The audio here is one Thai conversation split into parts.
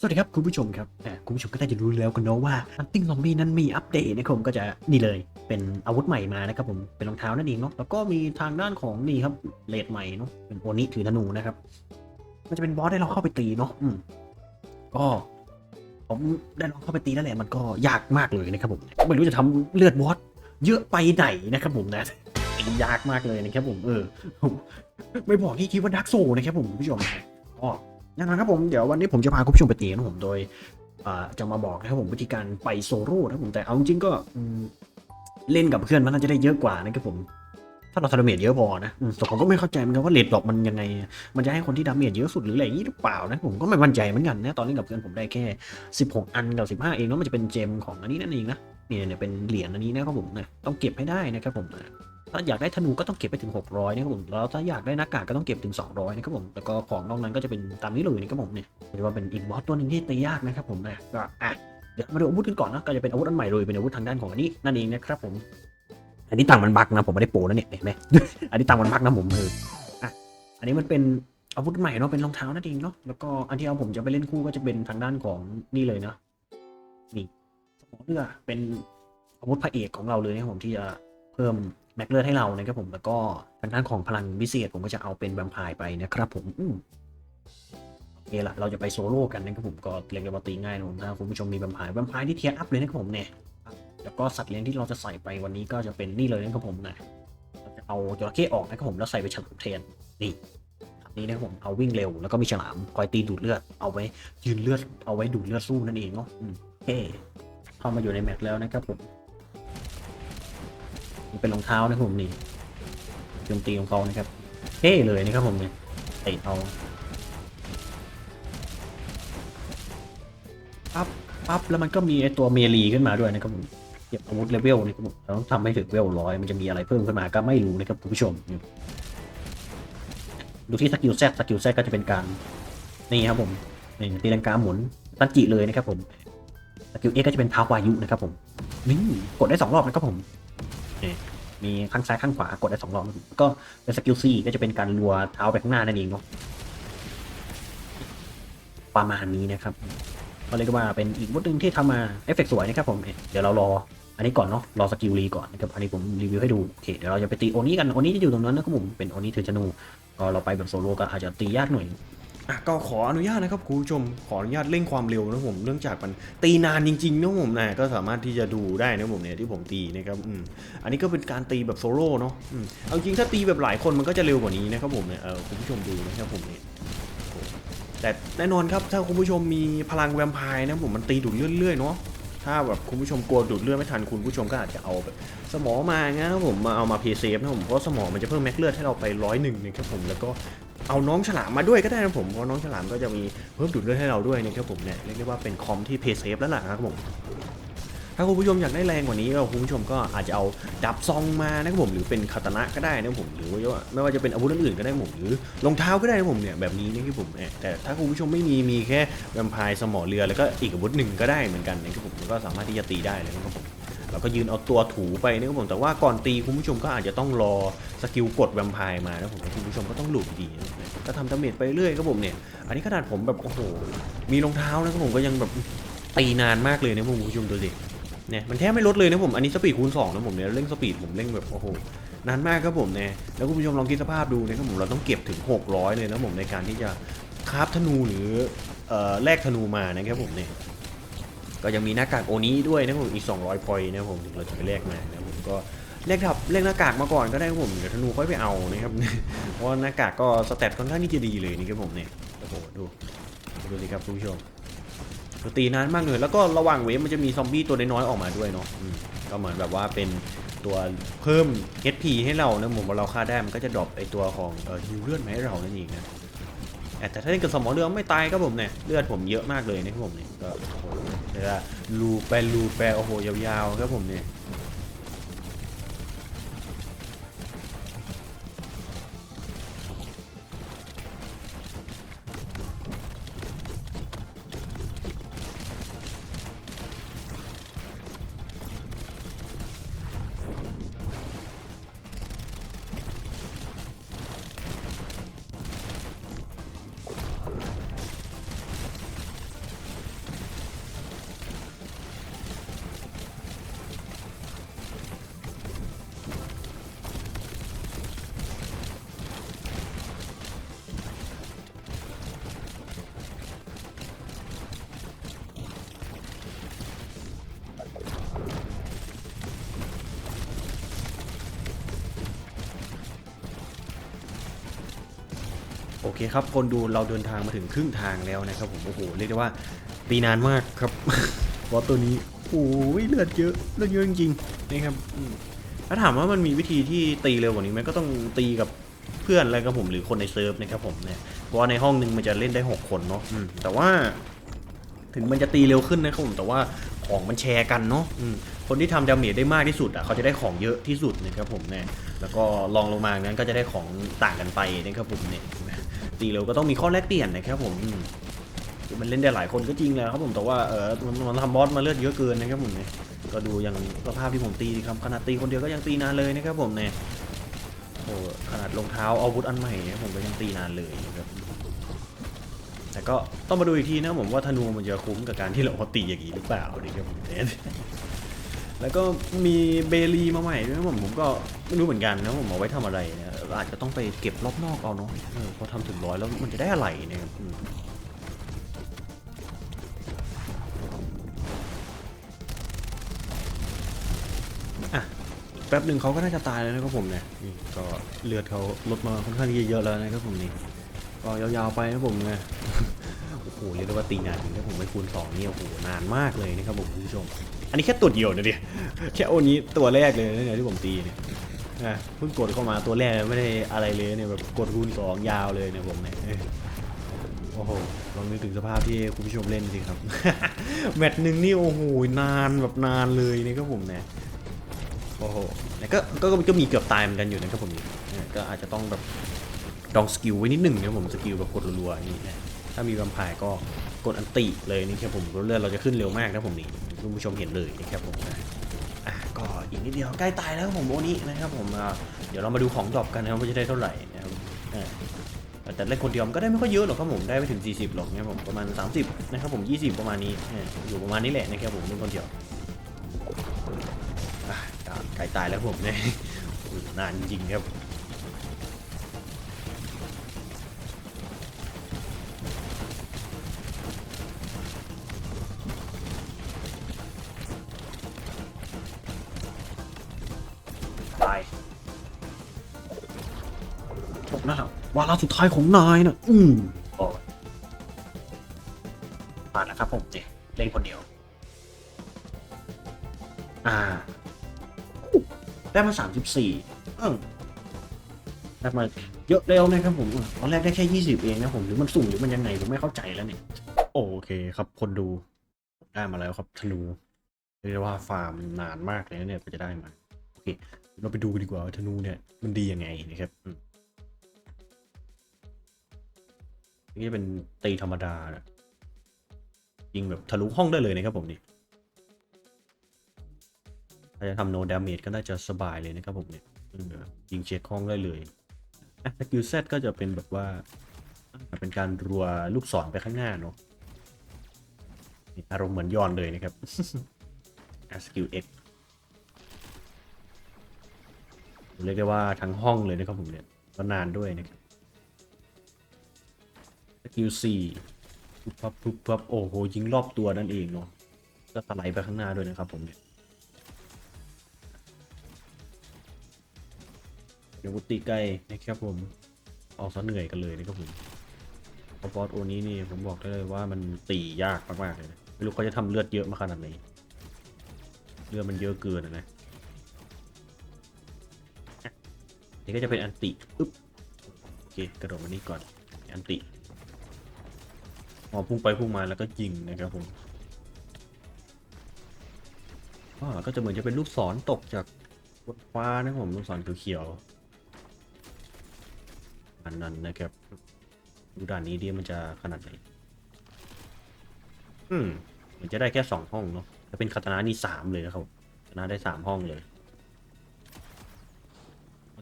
สวัสดีครับคุณผู้ชมครับคุณผู้ชมก็น่าจะรู้แล้วกันเนาะว่า Hunting Zombie นั้นมีอัปเดตนะครับผมก็จะนี่เลยเป็นอาวุธใหม่มานะครับผมเป็นรองเท้านั่นเองเนาะแล้วก็มีทางด้านของนี่ครับเลดใหม่เนาะเป็นโอนิถือธนูนะครับ มันจะเป็นบอสให้เราเข้าไปตีเนาะอืมก็ผมได้ลองเข้าไปตีแล้วแหละมันก็ยากมากเลยนะครับผมไม่รู้จะทำเลือดบอสเยอะไปไหนนะครับผมนะยากมากเลยนะครับผมเออไม่บอกที่คิดว่าดักโซนะครับผมคุณผู้ชมก็ แน่นอนครับผมเดี๋ยววันนี้ผมจะพาคุณผู้ชมไปตีนะครับผมโดยจะมาบอกนะครับผมวิธีการไปโซโล่นะครับผมแต่เอาจริงก็เล่นกับเพื่อนมันน่าจะได้เยอะกว่านะครับผมถ้าเราทำดาเมจเยอะพอนะอืมแต่ผมก็ไม่เข้าใจเหมือนกันว่าเลดดอกมันยังไง มันจะให้คนที่ดาเมจเยอะสุดหรืออะไรอย่างนี้หรือเปล่านะผมก็ไม่มั่นใจเหมือนกันนะตอนเล่นกับเพื่อนผมได้แค่ 16 อันกับ 15 เองเนาะมันจะเป็นเจมของอันนี้นั่นเองนะเนี่ยเนี่ยเป็นเหรียญอันนี้นะครับผมนะต้องเก็บให้ได้นะครับผมนะ ถ้าอยากได้ธนูก็ต้องเก็บไปถึง 600นะครับผมแล้วถ้าอยากได้หน้ากากก็ต้องเก็บถึง 200นะครับผมแล้วก็ของนอกนั้นก็จะเป็นตามนี้เลยนะครับผมเนี่ยเรียกว่าเป็นอีกบอสตัวหนึ่งที่ตียากนะครับผมนะก็อะเดี๋ยวมาดูอาวุธกันก่อนนะก็จะเป็นอาวุธอันใหม่เลยเป็นอาวุธทางด้านของอันนี้นั่นเองนะครับผมอันนี้ตังมันบักนะผมไม่ได้โปนะเนี่ยเห็นไหมอันนี้ตังมันบักนะผมเอออะอันนี้มันเป็นอาวุธใหม่เนาะเป็นรองเท้านั่นเองเนาะแล้วก็อันที่เอาผมจะไปเล่นคู่ก็จะเป็นทางด้านของนี่เลยนะนี่สมอเรือเป็นอาวุธพระเอกของเราเลยนะครับผมที่จะเพิ่ม แม็กเลือดให้เรานะครับผมแล้วก็ทางด้านของพลังพิเศษผมก็จะเอาเป็นแวมไพร์ไปนะครับผมโอเคละเราจะไปโซโล่กันนะครับผมก็เรียกได้ว่าตีง่ายนะผมถ้าคุณผู้ชมมีแวมไพร์แวมไพร์ที่เทียร์อัพเลยนะครับผมเนี่ยแล้วก็สัตว์เลี้ยงที่เราจะใส่ไปวันนี้ก็จะเป็นนี่เลยนะครับผมนะเราจะเอาจระเข้ออกนะครับผมแล้วใส่ไปฉลามเทนนี่ครับนี้นะครับผมเอาวิ่งเร็วแล้วก็มีฉลามคอยตีดูดเลือดเอาไว้ยืนเลือดเอาไว้ดูดเลือดสู้นั่นเองเนาะโอเคเข้ามาอยู่ในแมปแล้วนะครับผม เป็นรองเท้านะครับผมนี่โจมตีของเขานะครับเท่เลยนะครับผมเนี่ยเตะเอาปั๊บปั๊บแล้วมันก็มีไอตัวเมลีขึ้นมาด้วยนะครับผมเก็บอาวุธเลเวลนี่ครับผมเราต้องทำให้ถึงเลเวลร้อยมันจะมีอะไรเพิ่มขึ้นมาก็ไม่รู้นะครับคุณผู้ชมดูที่สกิลแซสกิลแซก็จะเป็นการนี่ครับผมนี่ตีลังกาหมุนตันจิเลยนะครับผมสกิลเอก็จะเป็นท้าวายุนะครับผมนี่กดได้สองรอบนะครับผมนี่ มีข้างซ้ายข้างขวากดได้สองรอบก็เป็นสกิลซีก็จะเป็นการรัวเท้าไปข้างหน้านั่นเองเนาะประมาณนี้นะครับก็เรียกว่าเป็นอีกวุฒิหนึ่งที่ทำมาเอฟเฟกต์สวยนะครับผมเดี๋ยวเรารออันนี้ก่อนเนาะรอสกิลรีก่อนนะครับอันนี้ผมรีวิวให้ดูโอเคเดี๋ยวเราจะไปตีโอนี้กันโอนี้จะอยู่ตรงนั้นนะครับผมเป็นโอนี้ถือธนูก็เราไปแบบโซโล่ก็อาจจะตียากหน่อย อะก็ขออนุญาตนะครับคุณผู้ชมขออนุญาตเร่งความเร็วนะผมเนื่องจากมันตีนานจริงๆนะผมนะก็สามารถที่จะดูได้นะผมเนี่ยที่ผมตีนะครับอืมอันนี้ก็เป็นการตีแบบโซโล่เนาะอืมเอาจริงถ้าตีแบบหลายคนมันก็จะเร็วกว่านี้นะครับผมเนี่ยเออคุณผู้ชมดูนะครับผมเนี่ยแต่แน่นอนครับถ้าคุณผู้ชมมีพลังแวมไพร์นะผมมันตีดูดเรื่อยๆเนาะถ้าแบบคุณผู้ชมกลัวดูดเลือดไม่ทันคุณผู้ชมก็อาจจะเอาแบบสมอมางั้นผมมาเอามาเพย์เซฟนะผมเพราะสมอมันจะเพิ่มแม็กเลือดให้เราไปร้อยหนึ่งนะครับผมแล้วก็ เอาน้องฉลามมาด้วยก็ได้นะผมเพราะน้องฉลามก็จะมีเพิ่มดูดเลือดให้เราด้วยนะครับผมเนี่ยเรียกได้ว่าเป็นคอมที่เพย์เซฟแล้วล่ะครับผมถ้าคุณผู้ชมอยากได้แรงกว่านี้ก็คุณผู้ชมก็อาจจะเอาดับซองมานะครับผมหรือเป็นคาตานะก็ได้นะครับผมหรือว่าไม่ว่าจะเป็นอาวุธอื่นๆก็ได้ผมหรือรองเท้าก็ได้นะผมเนี่ยแบบนี้นะครับผมเนี่ยแต่ถ้าคุณผู้ชมไม่มีมีแค่แวมไพร์สมอเรือแล้วก็อีกอาวุธหนึ่งก็ได้เหมือนกันนะครับผมก็สามารถที่จะตีได้เลยนะครับผม เราก็ยืนเอาตัวถูไปนะครับผม แต่ว่าก่อนตีคุณผู้ชมก็อาจจะต้องรอสกิลกดแวมไพร์มานะผมคุณผู้ชมก็ต้องหลุดดีนะก็ทำดาเมจไปเรื่อยครับผมเนี่ย อันนี้ขนาดผมแบบโอ้โห มีรองเท้านะครับผมก็ยังแบบตีนานมากเลยนะผมคุณผู้ชมดูสิเนี่ยมันแทบไม่ลดเลยนะผมอันนี้สปีดคูณ2นะผมเนี่ยเร่งสปีดผมเร่งแบบโอ้โหนานมากครับผมเนี่ยแล้วคุณผู้ชมลองคิดสภาพดูนะครับผมเราต้องเก็บถึง 600 เลยนะผมในการที่จะคราฟธนูหรือเอ่อแลกธนูมานะครับผมเนี่ย ก็ยังมีหน้ากากโอนี้ด้วยนะผมอีก 200 พอยนะผมถึงเราจะไปแลกมานะผมก็แลกทับแลกหน้ากากมาก่อนก็ได้ผมเดี๋ยวธนูค่อยไปเอานะครับเพราะหน้ากากก็สเตตค่อนข้างที่จะดีเลยนี่ครับผมเนี่ยโอ้โหดูดูเลยครับคุณผู้ชมตีนานมากเลยแล้วก็ระหว่างเวฟมันจะมีซอมบี้ตัวน้อยๆออกมาด้วยเนาะก็เหมือนแบบว่าเป็นตัวเพิ่ม HP ให้เรานะผมพอเราฆ่าได้มันก็จะดรอปไอตัวของฮิวเลือดมาให้เรานั่นเองนะ แต่ถ้าเล่นกับสมอเรือไม่ตายครับผมเนี่ยเลือดผมเยอะมากเลยนะครับผมเนี่ยก็โอ้โหเวลาลูแปรลูแปโอ้โหยาวๆครับผมเนี่ย อเคครับ คนดูเราเดินทางมาถึงครึ่งทางแล้วนะครับผมโอ้โหเรียกได้ว่าตีนานมากครับบอสตัวนี้โอ้ยเลือดเยอะเลือดเยอะจริงๆนะครับถ้าถามว่ามันมีวิธีที่ตีเร็วกว่านี้ไหมก็ต้องตีกับเพื่อนอะไรครับผมหรือคนในเซิร์ฟนะครับผมเนี่ยเพราะในห้องหนึงมันจะเล่นได้หกคนเนาะแต่ว่า ถึงมันจะตีเร็วขึ้นนะครับผมแต่ว่าของมันแชร์กันเนาะคนที่ทำดาเมจได้มากที่สุดอะเขาจะได้ของเยอะที่สุดนะครับผมเนี่ยแล้วก็ลองลงมางั้นก็จะได้ของต่างกันไปนะครับผมเนี่ย ตีเร็วก็ต้องมีข้อแลกเปลี่ยนนะครับผมมันเล่นได้หลายคนก็จริงแหละครับผมแต่ว่าเออมันมันทำบอสมาเลือดเยอะเกินนะครับผมเนี่ยก็ดูอย่างสภาพที่ผมตีครับขนาดตีคนเดียวก็ยังตีนานเลยนะครับผมเนี่ยโอ้ขนาดรองเท้าอาวุธอันใหม่ผมก็ยังตีนานเลยนะครับแต่ก็ต้องมาดูอีกทีนะผมว่าธนูมันจะคุ้มกับการที่เราตีอย่างนี้หรือเปล่านี่ครับผมเนี่ยแล้วก็มีเบลีมาใหม่ด้วยผมผมก็ไม่รู้เหมือนกันนะผมเอาไว้ทำอะไรนี่ย อาจจะต้องไปเก็บรอบนอกเอาเนาะเออพอทำถึงร้อยแล้วมันจะได้อะไรเนี่ยแป๊บหนึ่งเขาก็น่าจะตายแล้วนะครับผมเนี่ยก็เลือดเขาลดมาค่อนข้างเยอะๆแล้วนะครับผมนี่ก็ยาวๆไปนะผมนะโอ้โหเรียกได้ว่าตีนานถึงถ้าผมไปคูณสองนี่โอ้โหนานมากเลยนะครับผมคุณผู้ชม อันนี้แค่ตัวเดียวนะดียแค่โอนี้ตัวแรกเลยนะเนี่ยที่ผมตีเนี่ย นะเพิ่งกดเข้ามาตัวแรกไม่ได้อะไรเลยเนี่ยแบบกดคูณสองยาวเลยเนี่ยผมเนี่ยโอ้โหลองนึกถึงสภาพที่คุณผู้ชมเล่นสิครับ แมตช์หนึ่งนี่โอ้โหนานแบบนานเลยนะครับผมเนี่ยโอ้โหแล้วก็ก็ก็มีเกือบตายเหมือนกันอยู่นะครับผมนี่เออก็อาจจะต้องแบบดองสกิลไว้นิดหนึ่งนะผมสกิลแบบกดรัวๆนี่นะถ้ามีแวมไพร์ก็กดอันติเลยนี่ครับผมเลือดเราจะขึ้นเร็วมากนะผมนี่คุณผู้ชมเห็นเลยนะครับผมนะ อีกนิดเดียวใกล้ตายแล้วผมโอนี้นะครับผมเดี๋ยวเรามาดูของดรอปกันนะครับว่าจะได้เท่าไหร่นะครับแต่เล่นคนเดียวมันก็ได้ไม่ค่อยเยอะหรอกครับผมได้ไม่ถึง 40หรอกนะครับผมประมาณ 30นะครับผม20 ประมาณนี้อยู่ประมาณนี้แหละนะครับผมเล่นคนเดียวใกล้ตายแล้วผมเนี่ยนานจริงครับ แล้ววาระสุดท้ายของนายนะอืมโอ้ยผ่านแล้วครับผมเจเล่นคนเดียว อ่า ได้มาสามสิบสี่ได้มาเยอะเร็วนะครับผมตอนแรกได้แค่ยี่สิบเองนะผมหรือมันสุ่มหรือมันยังไงผมไม่เข้าใจแล้วเนี่ย โอเคครับคนดู ได้มาแล้วครับธนูเรียกได้ว่าฟาร์มนานมากเลยนะเนี่ยกว่าจะได้มา โอเค เราไปดูกันดีกว่าว่าธนูเนี่ยมันดียังไงนะครับ นี่เป็นตีธรรมดานะยิงแบบทะลุห้องได้เลยนะครับผมนี่ถ้าจะทำโนดาเมจก็น่าจะสบายเลยนะครับผมเนี่ยยิงเช็คห้องได้เลยสกิลเซตก็จะเป็นแบบว่า เป็นการรัวลูกศรไปข้างหน้าเนาะอารมณ์เหมือนย้อนเลยนะครับสกิล X เรียกได้ว่าทั้งห้องเลยนะครับผมเนี่ยก็นานด้วยนะครับ กิลสี่ปุ๊บปั๊บปุ๊บปั๊บโอ้โหยิงรอบตัวนั่นเองเนาะก็สไลด์ไปข้างหน้าด้วยนะครับผมเนี่ยเดี๋ยววุตีใกล้นะครับผมออกซะเหนื่อยกันเลยนะครับผมพราะบอสโอนี้นี่ผมบอกได้เลยว่ามันตียากมากๆเลยนะไม่รู้เขาจะทำเลือดเยอะมาขนาดไหนเลือดมันเยอะเกินอะนะนี่ก็จะเป็นอันติปึ๊บโอเคกระโดดมานี่ก่อนอันติ พอพุ่งไปพุ่งมาแล้วก็ยิงนะครับผมอ่าก็จะเหมือนจะเป็นลูกศรตกจากบนฟ้านะผมลูกศรเขียวๆอันนั้นนะครับดูด่านนี้ดีมันจะขนาดไหนอืมมันจะได้แค่สองห้องเนาะถ้าเป็นคาตนะนี่สามเลยนะครับคาตนะได้สามห้องเลย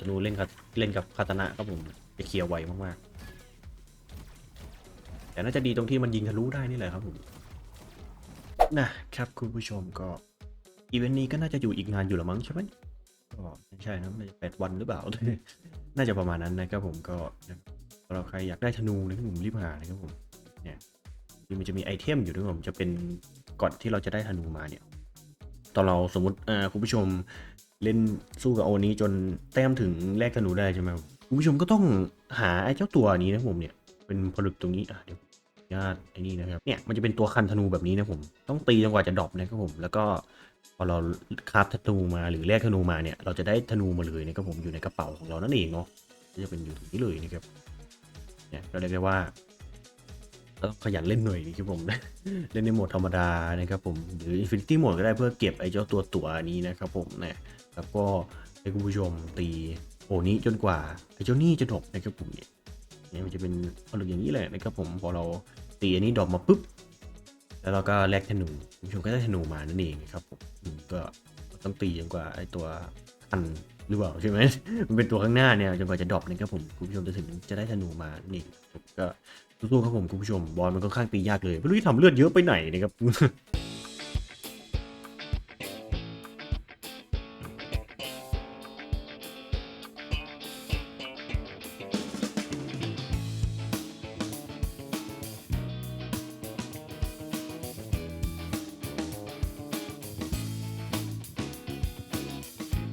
ธนูเล่นกับเล่นกับคาตนะครับผมจะเคลียร์ไวมากๆ แต่น่าจะดีตรงที่มันยิงทะลุได้นี่แหละครับผมนะครับคุณผู้ชมก็อีเวนต์นี้ก็น่าจะอยู่อีกนานอยู่ละมั้งใช่ไหมก็ไม่ใช่นะน่าจะแปดวันหรือเปล่า น่าจะประมาณนั้นนะครับผมก็สำหรับใครอยากได้ธนูนะครับผมรีบหานะครับผมเนี่ยที่มันจะมีไอเทมอยู่ด้วยผมจะเป็นก่อนที่เราจะได้ธนูมาเนี่ยตอนเราสมมติอ่าคุณผู้ชมเล่นสู้กับโอนี้จนแต้มถึงแลกธนูได้ใช่ไหมคุณผู้ชมก็ต้องหาไอ้เจ้าตัวนี้นะผมเนี่ย เป็นผลึกตรงนี้อะเดี๋ยวอนุญาตไอ้นี่นะครับเนี่ยมันจะเป็นตัวคันธนูแบบนี้นะผมต้องตีจนกว่าจะดรอปนะครับผมแล้วก็พอเราคราฟธนูมาหรือแลกธนูมาเนี่ยเราจะได้ธนูมาเลยนะครับผมอยู่ในกระเป๋าของเรานั่นเองเนาะจะเป็นอยู่ตรงนี้เลยนะครับเนี่ยก็เรียกได้ว่าต้องขยันเล่นหน่อยนะครับผม เล่นในโหมดธรรมดานะครับผมหรือ Infinity Mode ก็ได้เพื่อเก็บไอ้เจ้าตัวตัวนี้นะครับผมนะแล้วก็ให้คุณผู้ชมตีโอนี้จนกว่าไอ้เจ้านี่จะดรอปนะครับผมเนี่ย เนี่ยมันจะเป็นผลึกอย่างนี้แหละนะครับผมพอเราตีอันนี้ดรอปมาปุ๊บแล้วเราก็แลกธนูคุณผู้ชมก็ได้ธนูมานั่นเองครับผมก็ต้องตีจนกว่าไอ้ตัวคันหรือเปล่าใช่ไหมมันเป็นตัวข้างหน้าเนี่ยจนกว่าจะดรอปนะครับผมคุณผู้ชมจะถึงจะได้ธนูมานี่ก็สู้ๆครับผมคุณผู้ชมบอลมันก็ค่อนข้างตียากเลยไม่รู้จะทำเลือดเยอะไปไหนนะครับ